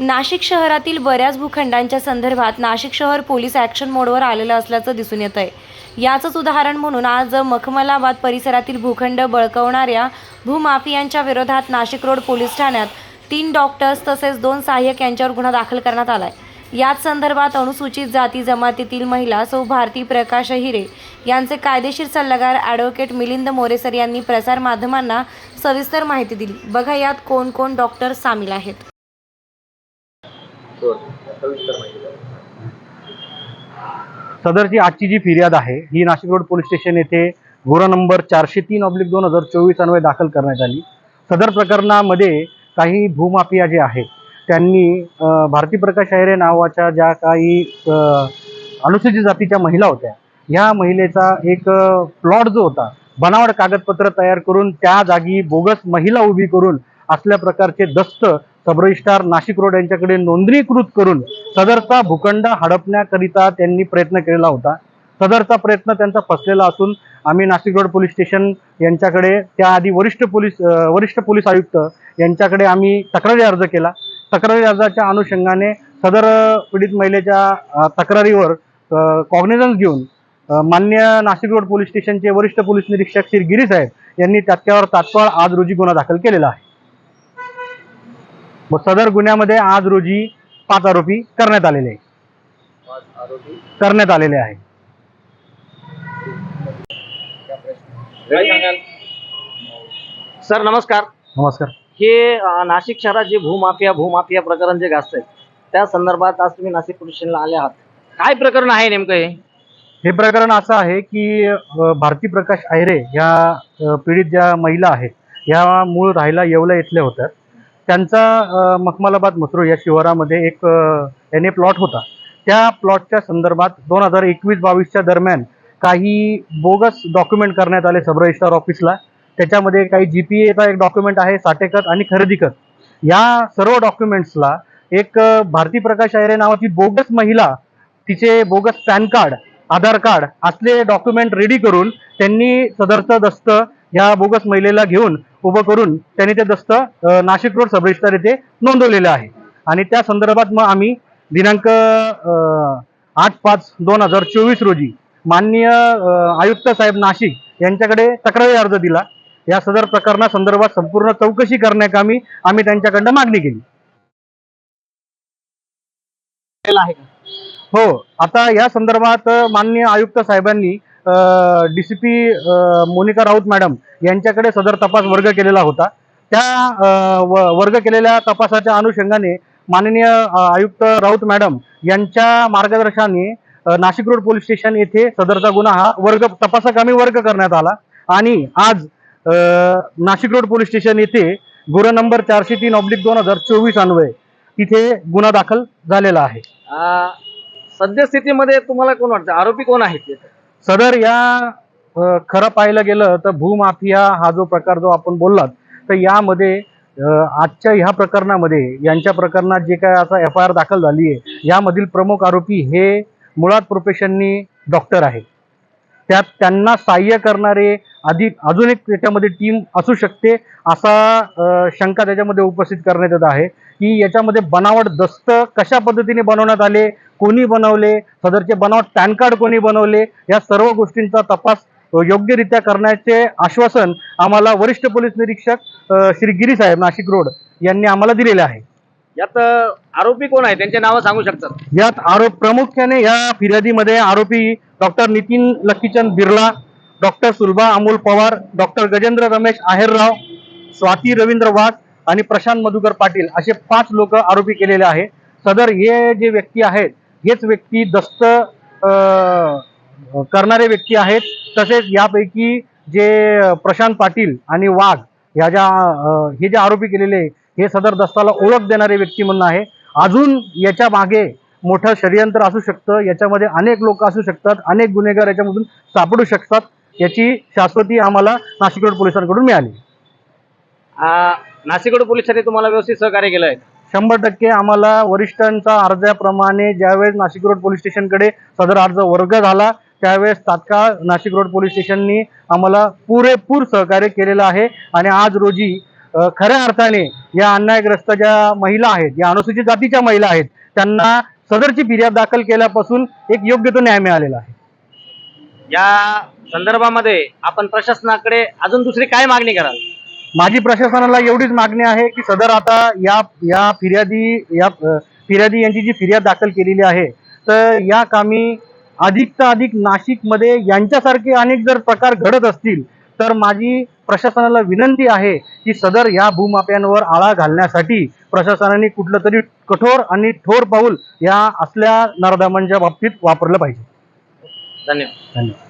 नाशिक शहरातील बऱ्याच भूखंडांच्या संदर्भात नाशिक शहर पोलीस ॲक्शन मोडवर आलेलं असल्याचं दिसून येत आहे याचंच उदाहरण म्हणून आज मखमलाबाद परिसरातील भूखंड बळकवणाऱ्या भूमाफियांच्या विरोधात नाशिक रोड पोलीस ठाण्यात तीन डॉक्टर्स तसेच दोन सहाय्यक यांच्यावर गुन्हा दाखल करण्यात आला आहे याच संदर्भात अनुसूचित जाती जमातीतील महिला सौ भारती प्रकाश हिरे यांचे कायदेशीर सल्लागार ॲडव्होकेट मिलिंद मोरेसर यांनी प्रसारमाध्यमांना सविस्तर माहिती दिली. बघा यात कोण कोण डॉक्टर सामील आहेत. सदरची आजची जी फिर्याद आहे ही नाशिक रोड पोलीस स्टेशन येथे गुन्हा नंबर चारशे तीन ऑब्लिक दोन हजार चोवीस अन्वये दाखल करण्यात आली. सदर प्रकरणामध्ये काही भूमाफिया जे आहेत त्यांनी भारती प्रकाश अहिरे नावाच्या ज्या काही अनुसूचित जातीच्या महिला होत्या ह्या महिलेचा एक प्लॉट जो होता बनावट कागदपत्र तयार करून त्या जागी बोगस महिला उभी करून असल्या प्रकारचे दस्त सबरजिस्ट्रार नाशिक रोड यांच्याकडे नोंदणीकृत करून सदरचा भूखंड हडपण्याकरिता त्यांनी प्रयत्न केलेला होता. सदरचा प्रयत्न त्यांचा फसलेला असून आम्ही नाशिक रोड पोलीस स्टेशन यांच्याकडे त्याआधी वरिष्ठ पोलीस वरिष्ठ पोलीस आयुक्त यांच्याकडे आम्ही तक्रारी अर्ज केला. तक्रारी अर्जाच्या अनुषंगाने सदर पीडित महिलेच्या तक्रारीवर कॉग्निझन्स घेऊन मान्य नाशिक रोड पोलीस स्टेशनचे वरिष्ठ पोलीस निरीक्षक श्री गिरी साहेब यांनी त्याच्यावर तात्काळ आज रोजी गुन्हा दाखल केलेला आहे. व सदर गुन्ह्यामध्ये आज रोजी पाच आरोपी करण्यात आलेले आहे करण्यात आलेले आहे सर नमस्कार. नमस्कार. हे अं, नाशिक शहरात जे भूमाफिया भूमाफिया प्रकरण जे गाजत त्या संदर्भात आज तुम्ही नाशिक पोलीस स्टेशनला आले आहात. काय प्रकरण आहे नेमकं हे? हे प्रकरण असं आहे की अ, भारती प्रकाश आहिरे ह्या अ, पीडित ज्या महिला आहेत ह्या मूळ राहायला येवला इथल्या होत्या. त्यांचा मखमालाबाद मसरू मसरूळ या शिवारामध्ये एक एन ए प्लॉट होता. त्या प्लॉटच्या संदर्भात दोन हजार एकवीस बावीसच्या दरम्यान काही बोगस डॉक्युमेंट करण्यात आले सब रजिस्ट्रार ऑफिसला. त्याच्यामध्ये काही जी पी एचा एक डॉक्युमेंट आहे साठेकत आणि खरेदी खत या सर्व डॉक्युमेंट्सला एक भारती प्रकाश आयरे नावाची बोगस महिला तिचे bogus pan card Aadhaar card असले डॉक्युमेंट रेडी करून त्यांनी सदरचं दस्त या बोगस महिलेला घेऊन उभं करून त्यांनी ते दस्त नाशिक रोड सब रजिस्टर येथे नोंदवलेलं आहे. आणि त्या संदर्भात मग आम्ही दिनांक आठ पाच दोन हजार चोवीस रोजी माननीय आयुक्त साहेब नाशिक यांच्याकडे तक्रारी अर्ज दिला. या सदर प्रकरणासंदर्भात संपूर्ण चौकशी करण्याकामी आम्ही त्यांच्याकडनं मागणी केली. हो आता या संदर्भात माननीय आयुक्त साहेबांनी D C P Monika Raut madam यांच्याकडे सदर तपास वर्ग केलेला होता. त्या व- वर्ग केलेल्या तपासाच्या अनुषंगाने माननीय आयुक्त राऊत मॅडम यांच्या मार्गदर्शनाने नाशिक रोड पोलीस स्टेशन येथे सदरचा गुन्हा हा वर्ग तपासाकामी वर्ग करण्यात आला. आणि आज नाशिक रोड पोलीस स्टेशन येथे गुन्हा नंबर चारशे तीन ऑब्लिक दोन हजार चोवीस अन्वय तिथे गुन्हा दाखल झालेला आहे. सद्यस्थितीमध्ये तुम्हाला कोण वाटतं? आरोपी कोण आहेत सदर या खरं पाहायला गेलं तर भूमाफिया हा जो प्रकार जो आपण बोललात तर यामध्ये आजच्या ह्या प्रकरणामध्ये यांच्या प्रकरणात जे काय असा एफ आय आर दाखल झाली आहे यामधील प्रमुख आरोपी हे मुळात प्रोफेशननी डॉक्टर आहे. त्यात त्यांना सहाय्य करणारे अधिक अजून एक त्याच्यामध्ये टीम असू शकते असा शंका त्याच्यामध्ये उपस्थित करण्यात येत आहे. की याच्यामध्ये बनावट दस्त कशा पद्धतीने बनवण्यात आले कोणी बनवले सदरचे बनावट पॅन कार्ड कोणी बनवले या सर्व गोष्टींचा तपास योग्यरित्या करण्याचे आश्वासन आम्हाला वरिष्ठ पोलीस निरीक्षक श्री गिरी साहेब नाशिक रोड यांनी आम्हाला दिलेले आहे. यात आरोपी कोण आहे त्यांचे नावं सांगू शकतात. यात आरोप प्रामुख्याने या फिर्यादीमध्ये आरोपी doctor Nitin Lakkichand Birla doctor Sulbha Amol Pawar doctor Gajendra Ramesh Aherrao Swati Ravindra Wagh आणि प्रशांत मधुकर पाटील असे पाच लोक आरोपी केलेले आहे. सदर हे जे व्यक्ती आहेत हेच व्यक्ती दस्त करणारे व्यक्ती आहेत. तसेच यापैकी जे प्रशांत पाटील आणि वाघ ह्या ज्या हे जे आरोपी केलेले हे सदर दस्ताला ओळख देणारे व्यक्ती म्हणून आहे. अजून याच्या मागे मोठं षडयंत्र असू शकतं याच्यामध्ये अनेक लोक असू शकतात अनेक गुन्हेगार याच्यामधून सापडू शकतात याची शाश्वती आम्हाला नाशिक रोड पोलिसांकडून मिळाली. अं, नाशिक रोड पोलिसांनी तुम्हाला व्यवस्थित सहकार्य केलं आहे शंभर टक्के आम्हाला वरिष्ठांचा अर्जाप्रमाणे ज्यावेळेस नाशिक रोड पोलीस स्टेशनकडे सदर अर्ज वर्ग झाला त्यावेळेस तात्काळ नाशिक रोड पोलीस स्टेशननी आम्हाला पुरेपूर सहकार्य केलेलं आहे. आणि आज रोजी खऱ्या अर्थाने या अन्यायग्रस्त ज्या महिला आहेत या अनुसूचित जातीच्या महिला आहेत त्यांना सदरची फिर्याद दाखल केल्यापासून एक योग्य तो न्याय मिळालेला आहे. या संदर्भामध्ये आपण प्रशासनाकडे अजून दुसरी काय मागणी कराल? माझी प्रशासनाला एवढीच मागणी आहे की सदर आता या या फिर्यादी या फिर्यादी यांची जी फिर्याद दाखल केलेली आहे तर या कामी अधिक अधिक नाशिकमध्ये यांच्यासारखे अनेक जर प्रकार घडत असतील तर माझी प्रशासनाला विनंती आहे की सदर या भूमाप्यांवर आळा घालण्यासाठी प्रशासनाने कुठलं तरी कठोर आणि ठोर पाऊल या असल्या नरदमांच्या बाबतीत वापरलं पाहिजे. धन्यवाद. धन्यवाद.